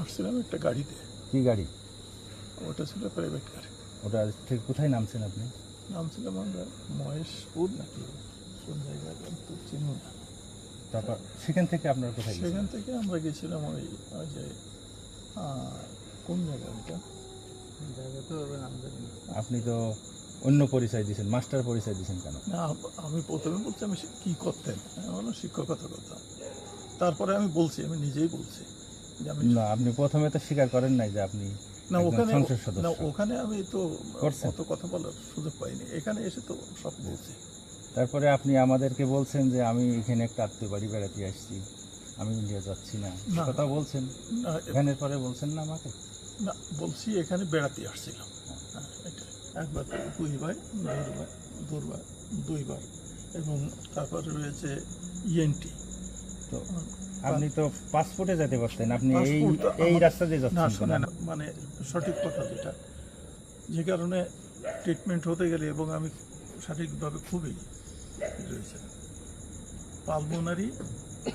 আসছিলাম একটা গাড়িতে। কি গাড়ি? ওটা ছিল প্রাইভেট গাড়ি ওটা থেকে কোথায় নামছেন আপনি? নামছিলাম আমরা মহেশপুর নাকি? কোন জায়গায় আমি তো চিনি না। তারপর সেখান থেকে আপনার কোথায় সেখান থেকে আমরা গেছিলাম ওই যে কোন জায়গা ওইটা? জায়গা তো নাম জানি আপনি তো অন্য পরিচয় দিয়েছেন মাস্টার পরিচয় দিয়েছেন কেন? না আমি প্রথমে বলছি আমি সে- কি করতেন? আমি বললাম শিক্ষকতা করতাম। তারপরে আমি বলছি আমি নিজেই বলছি। না আপনি প্রথমে তো স্বীকার করেন নাই যে আপনি না ওখানে না ওখানে আমি তো? অত কথা বলার সুযোগ পাইনি। এখানে এসে তো সব বলছি। তারপরে আপনি আমাদেরকে বলছেন যে আমি এখানে একটা আত্মীয় বাড়ি বেড়াতে আসছি আমি ইন্ডিয়া যাচ্ছি না। না। কথা বলছেন? না, এখানের পরে বলছেন না আমাকে? না বলছি এখানে বেড়াতে আসছিলাম। হ্যাঁ, একবার দুইবার দুইবার দুবার দুইবার এবং তারপরে রয়েছে E ইএনটি তো আপনি তো পাসপোর্টে যেতে পারতেন আপনি এই এই রাস্তা দিয়ে না যাচ্ছেন? শোনেন মানে সঠিক কথা যেটা। যে কারণে ট্রিটমেন্ট হতে গেলে এবং আমি সঠিকভাবে খুবই রয়েছে। পালমোনারি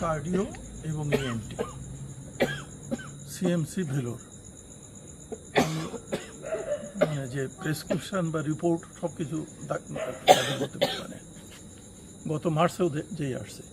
কার্ডিও এবং ইএনটি সিএমসি ভেলোর। আমি মানে যে প্রেসক্রিপশন বা রিপোর্ট সব কিছু করতে পারি গত মার্চেও যেই আসছে।